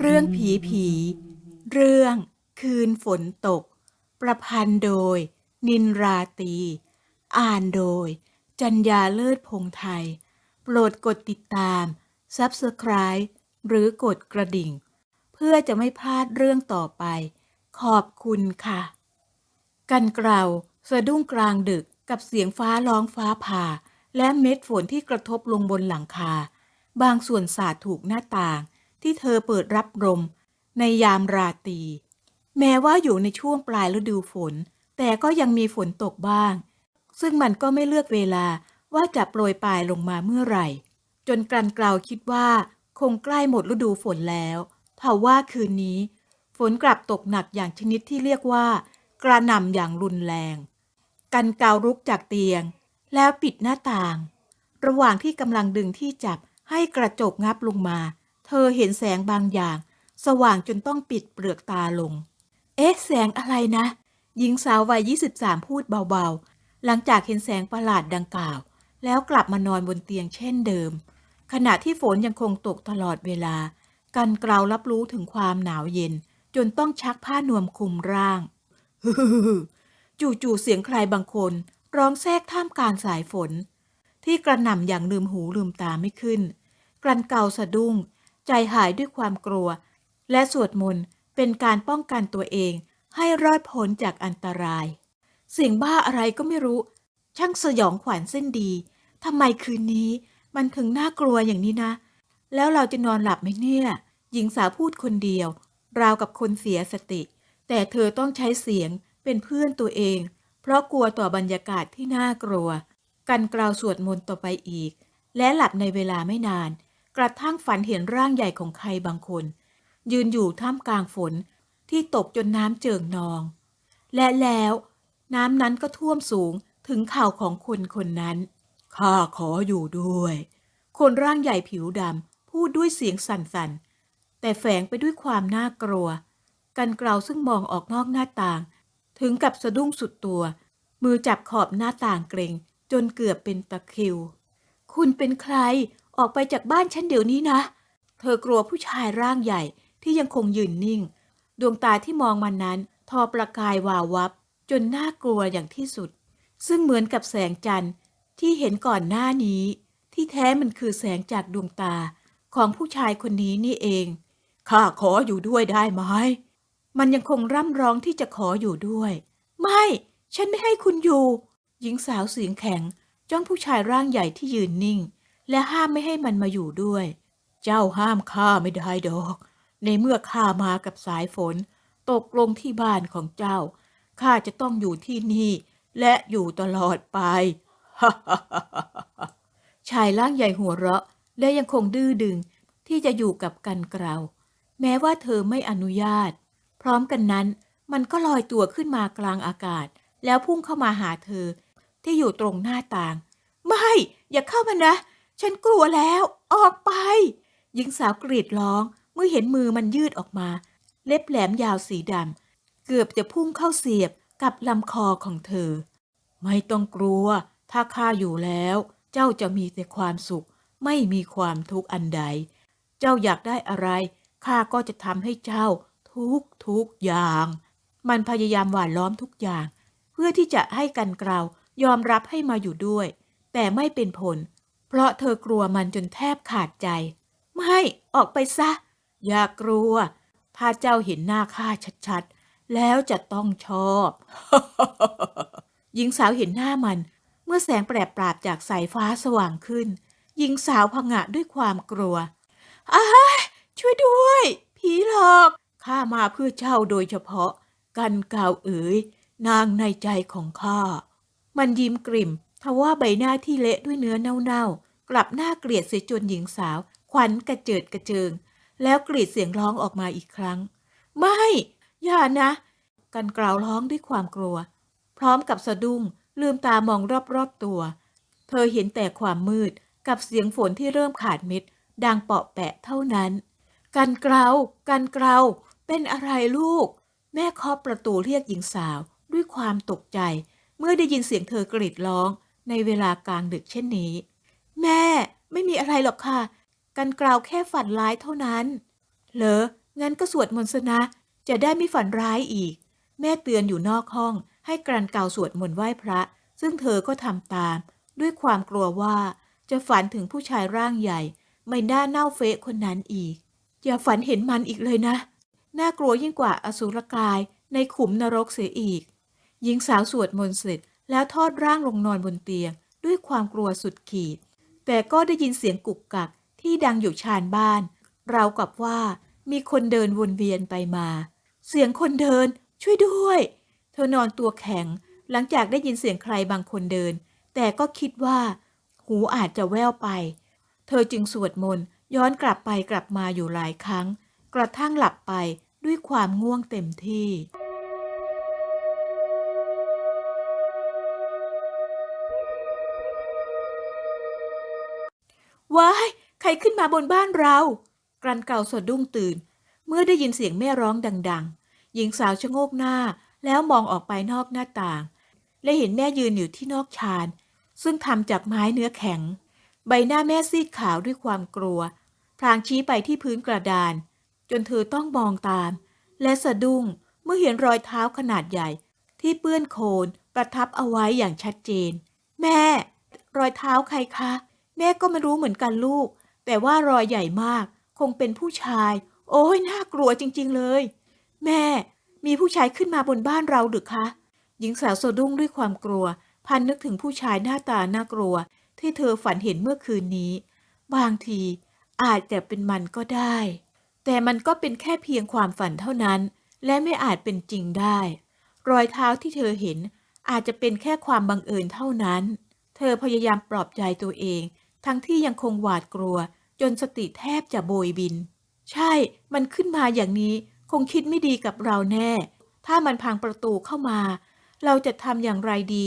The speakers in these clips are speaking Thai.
เรื่องผีผี เรื่องคืนฝนตก ประพันธ์โดย นินราตี อ่านโดย จัญญาเลิศพงไทย โปรดกดติดตาม Subscribe หรือกดกระดิ่ง เพื่อจะไม่พลาดเรื่องต่อไป ขอบคุณค่ะ กันเกลาสะดุ้งกลางดึก กับเสียงฟ้าร้องฟ้าผ่า และเม็ดฝนที่กระทบลงบนหลังคา บางส่วนสาดถูกหน้าต่าง ที่เธอเปิดรับลมในยามราตรีแม้ว่าอยู่ในช่วงปลายฤดูฝน แต่ก็ยังมีฝนตกบ้าง ซึ่งมันก็ไม่เลือกเวลาว่าจะโปรยปลายลงมาเมื่อไหร่ จนกลันกลาวคิดว่า คงใกล้หมดฤดูฝนแล้วเท่าว่าคืนนี้ ฝนกลับตกหนักอย่างชนิดที่เรียกว่า กระหน่ำอย่างรุนแรง กันเกาลุกจากเตียง แล้วปิดหน้าต่าง ระหว่างที่กำลังดึงที่จับให้กระจกงับลงมา เธอเห็นแสงบางอย่าง สว่างจนต้องปิดเปลือกตาลง เอ๊ะ แสงอะไรนะ หญิงสาววัย 23 พูดเบาๆ หลังจากเห็นแสงประหลาดดังกล่าว แล้วกลับมานอนบนเตียงเช่นเดิม ขณะที่ฝนยังคงตกตลอดเวลา กันเกลารับรู้ถึงความหนาวเย็น จนต้องชักผ้านวมคลุมร่าง จู่ๆเสียงใครบางคน ร้องแทรกท่ามกลางสายฝน ที่กระหน่ำอย่างลืมหูลืมตาไม่ขึ้น กลันเกาสะดุ้ง ใจหายด้วยความกลัว และสวดมนต์เป็นการป้องกันตัวเอง ให้รอดพ้นจากอันตราย เสียงบ้าอะไรก็ไม่รู้ ช่างสยองขวัญเส้นดีทำไมคืนนี้มันถึงน่ากลัวอย่างนี้นะ แล้วเราจะนอนหลับไหมเนี่ยหญิงสาวพูดคนเดียว ราวกับคนเสียสติ แต่เธอต้องใช้เสียง เป็นเพื่อนตัวเอง เพราะกลัวต่อบรรยากาศที่น่ากลัว กันกล่าวสวดมนต์ต่อไปอีก และหลับในเวลาไม่นาน กระทั่งฝันเห็นร่างใหญ่ของใครบางคน ยืนอยู่ท่ามกลางฝนที่ตกจนน้ำเจิ่งนอง และแล้วน้ำนั้นก็ท่วมสูงถึงเข่าของคนคนนั้น ข้าขออยู่ด้วย คนร่างใหญ่ผิวดำพูดด้วยเสียงสั่นๆ แต่แฝงไปด้วยความน่ากลัว กันกล่าวซึ่งมองออกนอกหน้าต่าง ถึงกับสะดุ้งสุดตัว มือจับขอบหน้าต่างเกรงจนเกือบเป็นตะคิว คุณเป็นใครออกไปจากบ้านฉันเดี๋ยวนี้นะ เธอกลัวผู้ชายร่างใหญ่ที่ยังคงยืนนิ่ง ดวงตาที่มองมันนั้น ทอประกายวาววับ จนน่ากลัวอย่างที่สุด ซึ่งเหมือนกับแสงจันทร์ที่เห็นก่อนหน้านี้ ที่แท้มันคือแสงจากดวงตาของผู้ชายคนนี้นี่เอง ข้าขออยู่ด้วยได้ไหม มันยังคงร่ำร้องที่จะขออยู่ด้วย ไม่ ฉันไม่ให้คุณอยู่ หญิงสาวเสียงแข็ง จ้องผู้ชายร่างใหญ่ที่ยืนนิ่ง และห้ามไม่ให้มันมาอยู่ด้วย เจ้าห้ามข้าไม่ได้ดอก ในเมื่อข้ามากับสายฝน ตกลงที่บ้านของเจ้า ข้าจะต้องอยู่ที่นี่ และอยู่ตลอดไป ชายร่างใหญ่หัวเราะ และยังคงดื้อดึงที่จะอยู่กับกันเกลาแม้ว่าเธอไม่อนุญาต พร้อมกันนั้น มันก็ลอยตัวขึ้นมากลางอากาศ แล้วพุ่งเข้ามาหาเธอ ที่อยู่ตรงหน้าต่าง ไม่ อย่าเข้ามานะ ฉันกลัวแล้ว ออกไป หญิงสาวกรีดร้องเมื่อเห็นมือมันยืดออกมา เล็บแหลมยาวสีดำเกือบจะพุ่งเข้าเสียบกับลำคอของเธอ ไม่ต้องกลัว ถ้าข้าอยู่แล้ว เจ้าจะมีแต่ความสุข ไม่มีความทุกข์อันใด เจ้าอยากได้อะไรข้าก็จะทำให้เจ้า ทุกทุกอย่าง มันพยายามหว่านล้อมทุกอย่าง เพื่อที่จะให้กันเกลายอมรับให้มาอยู่ด้วย แต่ไม่เป็นผล เพราะเธอกลัวมันจนแทบขาดใจ ไม่ออกไปซะ อย่ากลัว ถ้าเจ้าเห็นหน้าข้าชัดๆ แล้วจะต้องชอบ หญิงสาวเห็นหน้ามัน เมื่อแสงแปรปราบจากสายฟ้าสว่างขึ้น หญิงสาวผงะด้วยความกลัวอ้าช่วยด้วย ผีหลอก ข้ามาเพื่อเจ้าโดยเฉพาะ กันกาวเอ๋ย นางในใจของข้า มันยิ้มกริ่มทว่าใบหน้าที่เละด้วยเนื้อเน่าๆ กลับหน้าเกลียดเสียจนหญิงสาว ขวัญกระเจิดกระเจิง แล้วกรีดเสียงร้องออกมาอีกครั้ง ไม่ อย่านะ กันกล่าวร้องด้วยความกลัว พร้อมกับสะดุ้งลืมตามองรอบๆตัว เธอเห็นแต่ความมืดกับเสียงฝนที่เริ่มขาดเม็ดดังเปาะแปะเท่านั้น กันเกลากันเกลา เป็นอะไรลูก แม่เคาะประตูเรียกหญิงสาวด้วยความตกใจ เมื่อได้ยินเสียงเธอกรีดร้องในเวลากลางดึกเช่นนี้ แม่ไม่มีอะไรหรอกค่ะ กันกล่าวแค่ฝันร้ายเท่านั้น เหรอ งั้นก็สวดมนต์ซะนะ จะได้ไม่ฝันร้ายอีก แม่เตือนอยู่นอกห้อง ให้กรันเกาสวดมนต์ไหว้พระ ซึ่งเธอก็ทำตาม ด้วยความกลัวว่าจะฝันถึงผู้ชายร่างใหญ่ ไม่น่าเน่าเฟะคนนั้นอีก อย่าฝันเห็นมันอีกเลยนะ น่ากลัวยิ่งกว่าอสุรกายในขุมนรกเสียอีก หญิงสาวสวดมนต์เสร็จแล้วทอดร่างลงนอนบนเตียง ด้วยความกลัวสุดขีด แต่ก็ได้ยินเสียงกุกกักที่ดังอยู่ชานบ้านราวกับว่ามีคนเดินวนเวียนไปมา เสียงคนเดิน ช่วยด้วย เธอนอนตัวแข็ง หลังจากได้ยินเสียงใครบางคนเดิน แต่ก็คิดว่า หูอาจจะแว่วไป เธอจึงสวดมนต์ย้อนกลับไปกลับมาอยู่หลายครั้ง กระทั่งหลับไป ด้วยความง่วงเต็มที่ ว้าย ใครขึ้นมาบนบ้านเรา กรันเก่าสะดุ้งตื่น เมื่อได้ยินเสียงแม่ร้องดัง ๆ หญิงสาวชะโงกหน้าแล้วมองออกไปนอกหน้าต่าง และเห็นแม่ยืนอยู่ที่นอกชาน ซึ่งทำจากไม้เนื้อแข็ง ใบหน้าแม่ซีดขาวด้วยความกลัว พลางชี้ไปที่พื้นกระดาน จนเธอต้องมองตาม และสะดุ้งเมื่อเห็นรอยเท้าขนาดใหญ่ ที่เปื้อนโคลนประทับเอาไว้อย่างชัดเจน แม่ รอยเท้าใครคะ แม่ก็ไม่รู้เหมือนกันลูก แต่ว่ารอยใหญ่มาก คงเป็นผู้ชาย โอ้ยน่ากลัวจริง ๆเลย แม่ มีผู้ชายขึ้นมาบนบ้านเราหรือคะ หญิงสาวสะดุ้งด้วยความกลัว พันนึกถึงผู้ชายหน้าตาน่ากลัว ที่เธอฝันเห็นเมื่อคืนนี้ บางทีอาจจะเป็นมันก็ได้ แต่มันก็เป็นแค่เพียงความฝันเท่านั้น และไม่อาจเป็นจริงได้ รอยเท้าที่เธอเห็นอาจจะเป็นแค่ความบังเอิญเท่านั้น เธอพยายามปลอบใจตัวเอง ทั้งที่ยังคงหวาดกลัว จนสติแทบจะโบยบิน ใช่ มันขึ้นมาอย่างนี้คงคิดไม่ดีกับเราแน่ ถ้ามันพังประตูเข้ามา เราจะทำอย่างไรดี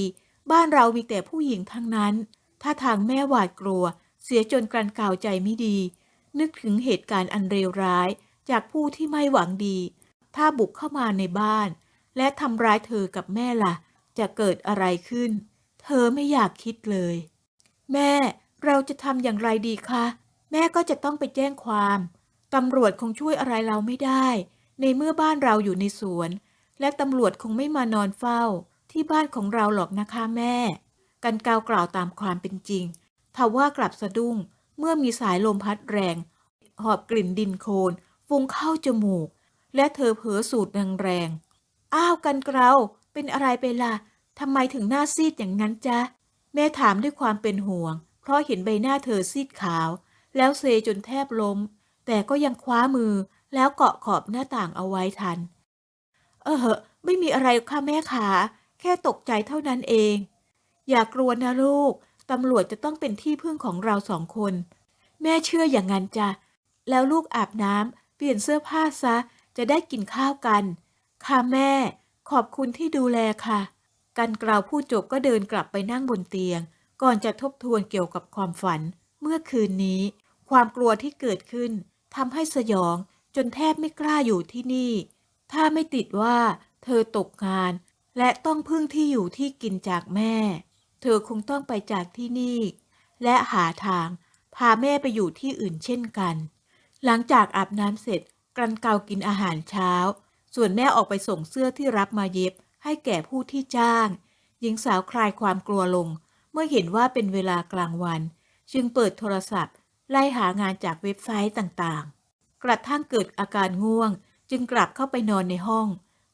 บ้านเรามีแต่ผู้หญิงทั้งนั้น ถ้าทางแม่หวาดกลัว เสียจนกรันกล่าวใจไม่ดี นึกถึงเหตุการณ์อันเลวร้าย จากผู้ที่ไม่หวังดี ถ้าบุกเข้ามาในบ้าน และทำร้ายเธอกับแม่ล่ะ จะเกิดอะไรขึ้น เธอไม่อยากคิดเลย แม่เราจะทำอย่างไรดีคะ แม่ก็จะต้องไปแจ้งความตำรวจคงช่วยอะไรเราไม่ได้ ในเมื่อบ้านเราอยู่ในสวน และตำรวจคงไม่มานอนเฝ้า ที่บ้านของเราหรอกนะคะแม่ กันกาวกล่าวตามความเป็นจริงทว่า กลับสะดุ้ง เมื่อมีสายลมพัดแรง หอบกลิ่นดินโคลนฟุ้งเข้าจมูก และเธอเผลอสูดแรงๆอ้าวกันเกลาเป็นอะไรไปล่ะทำไมถึงหน้าซีดอย่างนั้นจ๊ะ แม่ถามด้วยความเป็นห่วง เพราะเห็นใบหน้าเธอซีดขาว แล้วเซจนแทบล้ม แต่ก็ยังคว้ามือแล้วเกาะขอบหน้าต่างเอาไว้ทัน เออเหอะไม่มีอะไรค่ะแม่ขา แค่ตกใจเท่านั้นเอง อย่ากลัวนะลูก ตำรวจจะต้องเป็นที่พึ่งของเราสองคน แม่เชื่ออย่างนั้นจ้ะ แล้วลูกอาบน้ำเปลี่ยนเสื้อผ้าซะ จะได้กินข้าวกัน ค่ะแม่ ขอบคุณที่ดูแลค่ะ กันกล่าวพูดจบก็เดินกลับไปนั่งบนเตียง ก่อนจะทบทวนเกี่ยวกับความฝัน เมื่อคืนนี้ ความกลัวที่เกิดขึ้นทำให้สยองจนแทบไม่กล้าอยู่ที่นี่ ถ้าไม่ติดว่าเธอตกงาน และต้องพึ่งที่อยู่ที่กินจากแม่ เธอคงต้องไปจากที่นี่ และหาทางพาแม่ไปอยู่ที่อื่นเช่นกัน หลังจากอาบน้ำเสร็จกรันเกากินอาหารเช้า ส่วนแม่ออกไปส่งเสื้อที่รับมาเย็บ ให้แก่ผู้ที่จ้าง หญิงสาวคลายความกลัวลง เมื่อเห็นว่าเป็นเวลากลางวัน จึงเปิดโทรศัพท์ ไล่หางานจากเว็บไซต์ต่างๆ กระทั่งเกิดอาการง่วง จึงกลับเข้าไปนอนในห้อง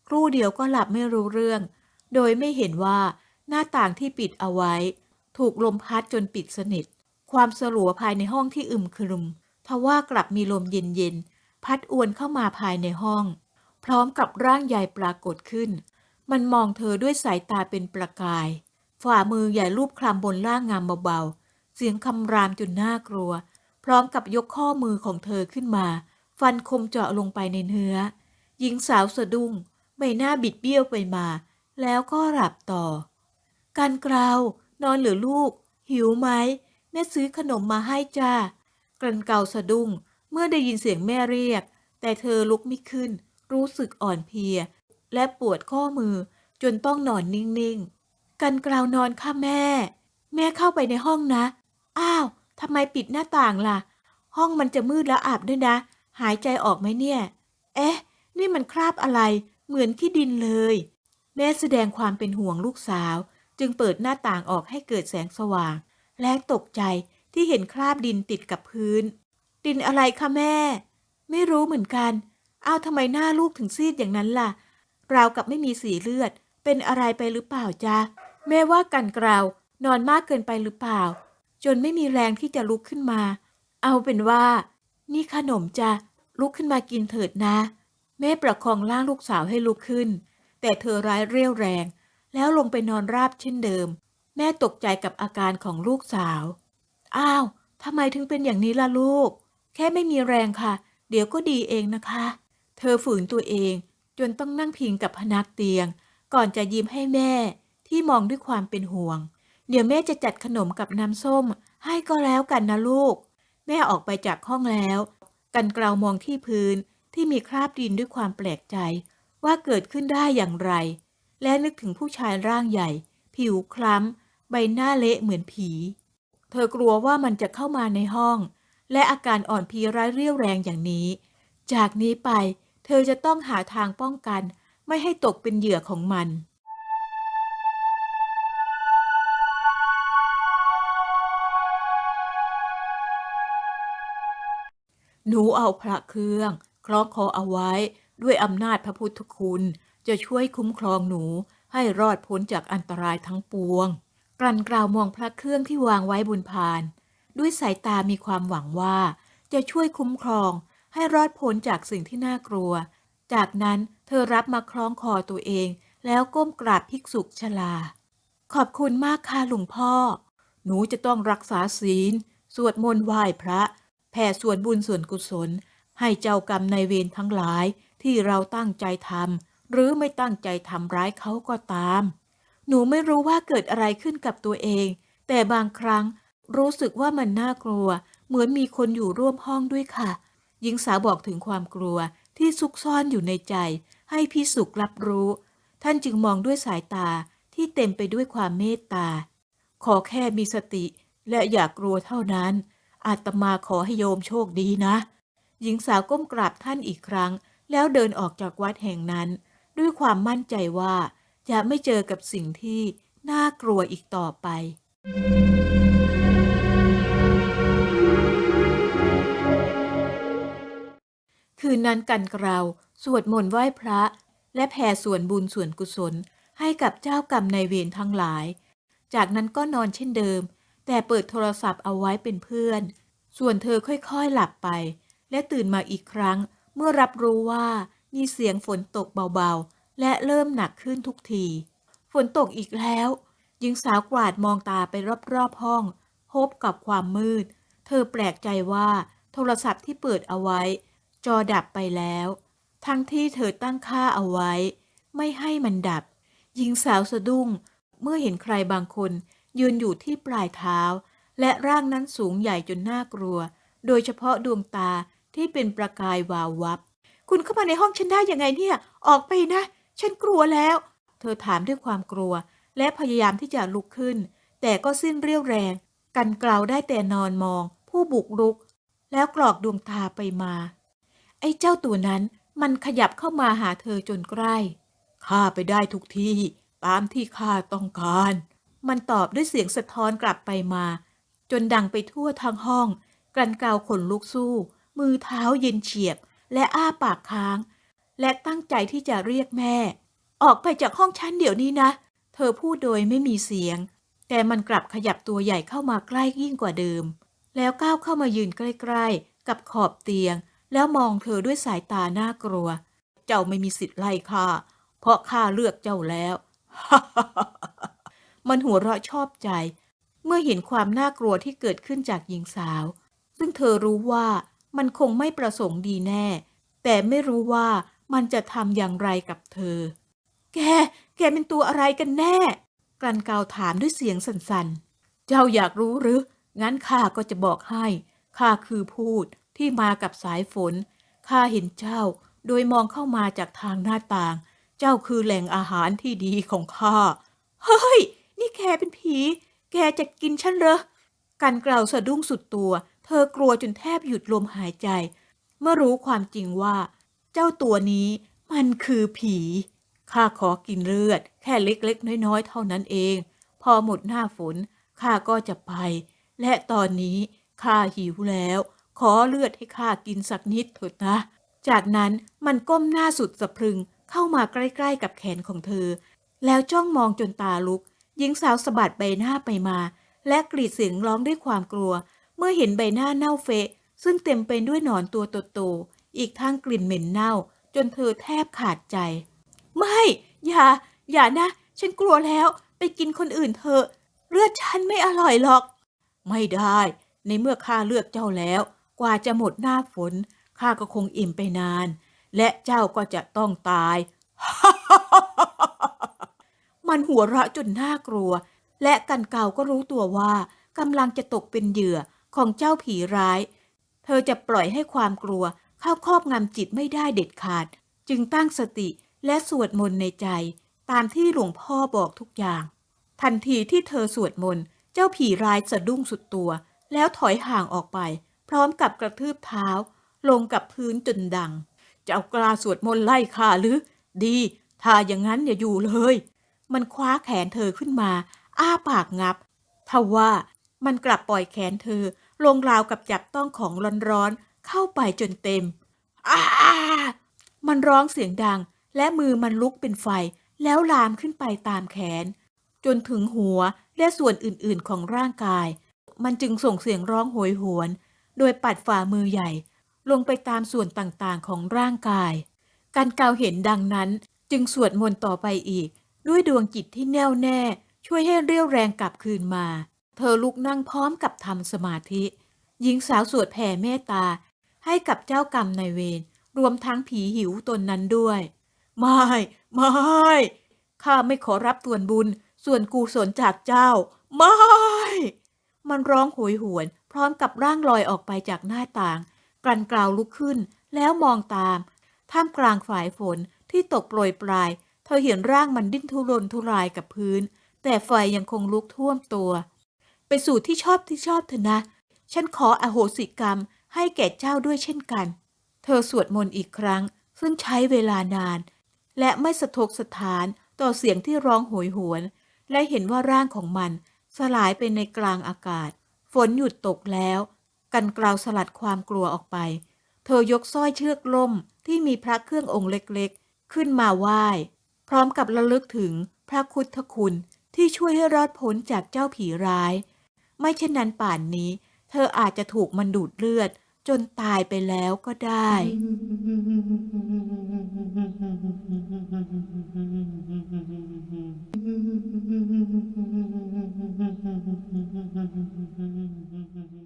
ครู่เดียวก็หลับไม่รู้เรื่อง โดยไม่เห็นว่า หน้าต่างที่ปิดเอาไว้ ถูกลมพัดจนปิดสนิท ความสลัวภายในห้องที่อึมครึมทว่ากลับมีลมเย็นๆ พัดอวนเข้ามาภายในห้อง พร้อมกับร่างใหญ่ปรากฏขึ้น มันมองเธอด้วยสายตาเป็นประกาย ฝ่ามือใหญ่รูปคลำบนร่างงามเบาๆ เสียงคำรามจนน่ากลัว พร้อมกับยกข้อมือของเธอขึ้นมา ฟันคมเจาะลงไปในเนื้อ หญิงสาวสะดุ้ง ใบหน้าบิดเบี้ยวไปมา แล้วก็หลับต่อ กันกราว นอนหรือลูก หิวไหมแม่ซื้อขนมมาให้จ้ากรันเกาสะดุ้งเมื่อได้ยินเสียงแม่เรียก แต่เธอลุกไม่ขึ้น รู้สึกอ่อนเพลีย และปวดข้อมือจนต้องนอนนิ่งๆ กันกราวนอนค่ะแม่ แม่เข้าไปในห้องนะ อ้าวทำไมปิดหน้าต่างล่ะ ห้องมันจะมืดแล้วอับด้วยนะ หายใจออกไหมเนี่ย เอ๊ะ นี่มันคราบอะไร เหมือนขี้ดินเลย แม่แสดงความเป็นห่วงลูกสาว จึงเปิดหน้าต่างออกให้เกิดแสงสว่าง และตกใจที่เห็นคราบดินติดกับพื้น ดินอะไรคะแม่ ไม่รู้เหมือนกัน เอาทำไมหน้าลูกถึงซีดอย่างนั้นล่ะ ราวกับไม่มีสีเลือด เป็นอะไรไปหรือเปล่าจ๊ะ แม่ว่ากันกราว นอนมากเกินไปหรือเปล่า จนไม่มีแรงที่จะลุกขึ้นมา เอาเป็นว่า นี่ขนมจ้ะ ลุกขึ้นมากินเถิดนะ แม่ประคองร่างลูกสาวให้ลุกขึ้น แต่เธอร้ายเรี่ยวแรง แล้วลงไปนอนราบเช่นเดิม แม่ตกใจกับอาการของลูกสาว อ้าวทำไมถึงเป็นอย่างนี้ล่ะลูก แค่ไม่มีแรงค่ะ เดี๋ยวก็ดีเองนะคะ เธอฝืนตัวเอง จนต้องนั่งพิงกับพนักเตียง ก่อนจะยิ้มให้แม่ ที่มองด้วยความเป็นห่วง เดี๋ยวแม่จะจัดขนมกับน้ำส้ม ให้ก็แล้วกันนะลูก แม่ออกไปจากห้องแล้ว กันเกลามองที่พื้นที่มีคราบดินด้วยความแปลกใจ ว่าเกิดขึ้นได้อย่างไร และนึกถึงผู้ชายร่างใหญ่ ผิวคล้ำ ใบหน้าเละเหมือนผี เธอกลัวว่ามันจะเข้ามาในห้อง และอาการอ่อนเพลียร้ายเรี่ยวแรงอย่างนี้ จากนี้ไปเธอจะต้องหาทางป้องกัน ไม่ให้ตกเป็นเหยื่อของมันหนูเอาพระเครื่อง คล้องคอเอาไว้ด้วยอำนาจพระพุทธคุณ จะช่วยคุ้มครองหนูให้รอดพ้นจากอันตรายทั้งปวง กลั่นกล่าวมองพระเครื่องที่วางไว้บนพาน ด้วยสายตามีความหวังว่า จะช่วยคุ้มครองให้รอดพ้นจากสิ่งที่น่ากลัว จากนั้นเธอรับมาคล้องคอตัวเอง แล้วก้มกราบภิกษุชลา ขอบคุณมากค่ะหลวงพ่อ หนูจะต้องรักษาศีล สวดมนต์ไหว้พระ แผ่ส่วนบุญส่วนกุศล ให้เจ้ากรรมในายเวรทั้งหลายที่เราตั้งใจทำ หรือไม่ตั้งใจทำร้ายเขาก็ตาม หนูไม่รู้ว่าเกิดอะไรขึ้นกับตัวเอง แต่บางครั้งรู้สึกว่ามันน่ากลัว เหมือนมีคนอยู่ร่วมห้องด้วยค่ะ หญิงสาวบอกถึงความกลัวที่ซุกซ่อนอยู่ในใจ ให้พี่สุกรับรู้ ท่านจึงมองด้วยสายตาที่เต็มไปด้วยความเมตตา ขอแค่มีสติ และอย่ากลัวเท่านั้น อาตมาขอให้โยมโชคดีนะ หญิงสาวก้มกราบท่านอีกครั้ง แล้วเดินออกจากวัดแห่งนั้น ด้วยความมั่นใจว่า จะไม่เจอกับสิ่งที่น่ากลัวอีกต่อไป คืนนั้นกันเกลาสวดมนต์ไหว้พระ และแผ่ส่วนบุญส่วนกุศล ให้กับเจ้ากรรมนายเวรทั้งหลาย จากนั้นก็นอนเช่นเดิม แต่เปิดโทรศัพท์เอาไว้เป็นเพื่อน ส่วนเธอค่อยๆหลับไป และตื่นมาอีกครั้ง เมื่อรับรู้ว่า มีเสียงฝนตกเบาๆ และเริ่มหนักขึ้นทุกที ฝนตกอีกแล้วหญิงสาวกวาดมองตาไปรอบๆห้อง พบกับความมืด เธอแปลกใจว่า โทรศัพท์ที่เปิดเอาไว้ จอดับไปแล้ว ทั้งที่เธอตั้งค่าเอาไว้ ไม่ให้มันดับ หญิงสาวสะดุ้ง เมื่อเห็นใครบางคน ยืนอยู่ที่ปลายเท้า และร่างนั้นสูงใหญ่จนน่ากลัว โดยเฉพาะดวงตาที่เป็นประกายวาววับ คุณเข้ามาในห้องฉันได้ยังไงเนี่ย ออกไปนะ ฉันกลัวแล้ว เธอถามด้วยความกลัว และพยายามที่จะลุกขึ้น แต่ก็สิ้นเรี่ยวแรง กันเกลาได้แต่นอนมอง ผู้บุกรุก แล้วกรอกดวงตาไปมา ไอ้เจ้าตัวนั้นมันขยับเข้ามาหาเธอจนใกล้ข้าไปได้ทุกที่ ตามที่ข้าต้องการ มันตอบด้วยเสียงสะท้อนกลับไปมา จนดังไปทั่วทั้งห้อง กันเกาขนลุกสู้ มือเท้าเย็นเฉียบ และอ้าปากค้าง และตั้งใจที่จะเรียกแม่ ออกไปจากห้องฉันเดี๋ยวนี้นะ เธอพูดโดยไม่มีเสียง แต่มันกลับขยับตัวใหญ่เข้ามาใกล้ยิ่งกว่าเดิม แล้วก้าวเข้ามายืนใกล้ๆ กับขอบเตียง แล้วมองเธอด้วยสายตาน่ากลัว เจ้าไม่มีสิทธิ์ไล่ข้าเพราะข้าเลือกเจ้าแล้วมันหัวเราะชอบใจ เมื่อเห็นความน่ากลัวที่เกิดขึ้นจากหญิงสาว ซึ่งเธอรู้ว่า มันคงไม่ประสงค์ดีแน่ แต่ไม่รู้ว่ามันจะทำอย่างไรกับเธอ แก แกเป็นตัวอะไรกันแน่ กลันเกาวถามด้วยเสียงสั่นๆ เจ้าอยากรู้หรือ งั้นข้าก็จะบอกให้ ข้าคือพูดที่มากับสายฝน ข้าเห็นเจ้า โดยมองเข้ามาจากทางหน้าต่าง เจ้าคือแหล่งอาหารที่ดีของข้า เฮ้ย นี่แกเป็นผีแแกจะกินฉันเหรอ กันกล่าวสะดุ้งสุดตัว เธอกลัวจนแทบหยุดลมหายใจ เมื่อรู้ความจริงว่า เจ้าตัวนี้มันคือผีข้าขอกินเลือด แค่เล็กๆ น้อยๆ เท่านั้นเอง พอหมดหน้าฝนข้าก็จะไป และตอนนี้ข้าหิวแล้ว ขอเลือดให้ข้ากินสักนิดเถิดนะ จากนั้นมันก้มหน้าสุดสะพรึงเข้ามาใกล้ๆ กับแขนของเธอ แล้วจ้องมองจนตาลุกหญิงสาวสะบัดใบหน้าไปมา และกรีดเสียงร้องด้วยความกลัว มื่อเห็นใบหน้าเน่าเฟะ ซึ่งเต็มไปด้วยหนอนตัวโตๆอีกทั้งกลิ่นเหม็นเน่า จนเธอแทบขาดใจ ไม่ อย่า อย่านะ ฉันกลัวแล้ว ไปกินคนอื่นเถอะ เลือดฉันไม่อร่อยหรอก ไม่ได้ ในเมื่อข้าเลือกเจ้าแล้ว กว่าจะหมดหน้าฝนข้าก็คงอิ่มไปนาน และเจ้าก็จะต้องตาย มันหัวเราะจนน่ากลัว และกันเกาก็รู้ตัวว่ากำลังจะตกเป็นเหยื่อ ของเจ้าผีร้าย เธอจะปล่อยให้ความกลัวเข้าครอบงำจิตไม่ได้เด็ดขาด จึงตั้งสติและสวดมนต์ในใจ ตามที่หลวงพ่อบอกทุกอย่าง ทันทีที่เธอสวดมนต์เจ้าผีร้ายสะดุ้งสุดตัว แล้วถอยห่างออกไป พร้อมกับกระทืบเท้า ลงกับพื้นจนดัง เจ้ากล้าสวดมนต์ไล่ข้าหรือ ดี ถ้าอย่างนั้นอย่าอยู่เลย มันคว้าแขนเธอขึ้นมา อ้าปากงับทว่ามันกลับปล่อยแขนเธอ ลงราวกับจับต้องของร้อนๆเข้าไปจนเต็มอามันร้องเสียงดัง และมือมันลุกเป็นไฟ แล้วลามขึ้นไปตามแขน จนถึงหัวและส่วนอื่นๆของร่างกาย มันจึงส่งเสียงร้องโหยหวน โดยปัดฝ่ามือใหญ่ ลงไปตามส่วนต่างๆของร่างกาย การเกาเห็นดังนั้นจึงสวดมนต์ต่อไปอีก ด้วยดวงจิตที่แน่วแน่ช่วยให้เรี่ยวแรงกลับคืนมา เธอลุกนั่งพร้อมกับทำสมาธิ หญิงสาวสวดแผ่เมตตา ให้กับเจ้ากรรมนายเวรรวมทั้งผีหิวตนนั้นด้วย ไม่ ไม่ข้าไม่ขอรับส่วนบุญ ส่วนกุศลจากเจ้า ไม่ มันร้องโหยหวน พร้อมกับร่างลอยออกไปจากหน้าต่าง กลั่นกล่าวลุกขึ้นแล้วมองตาม ท่ามกลางฝ่ายฝนที่ตกโปรยปลาย เธอเห็นร่างมันดิ้นทุรนทุรายกับพื้น แต่ไฟยังคงลุกท่วมตัว ไปสู่ที่ชอบที่ชอบเถอะนะ ฉันขออโหสิกรรมให้แก่เจ้าด้วยเช่นกัน เธอสวดมนต์อีกครั้ง ซึ่งใช้เวลานาน และไม่สะทกสถานต่อเสียงที่ร้องโหยหวน และเห็นว่าร่างของมัน สลายไปในกลางอากาศ ฝนหยุดตกแล้ว กันกล่าวสลัดความกลัวออกไป เธอยกสร้อยเชือกล่มที่มีพระเครื่ององค์เล็กๆ ขึ้นมาไหว้ พร้อมกับระลึกถึงพระคุทคุณที่ช่วยให้รอดพ้นจากเจ้าผีร้าย ไม่เช่นนั้นป่านนี้ เธออาจจะถูกมันดูดเลือด จนตายไปแล้วก็ได้ Mm-hmm.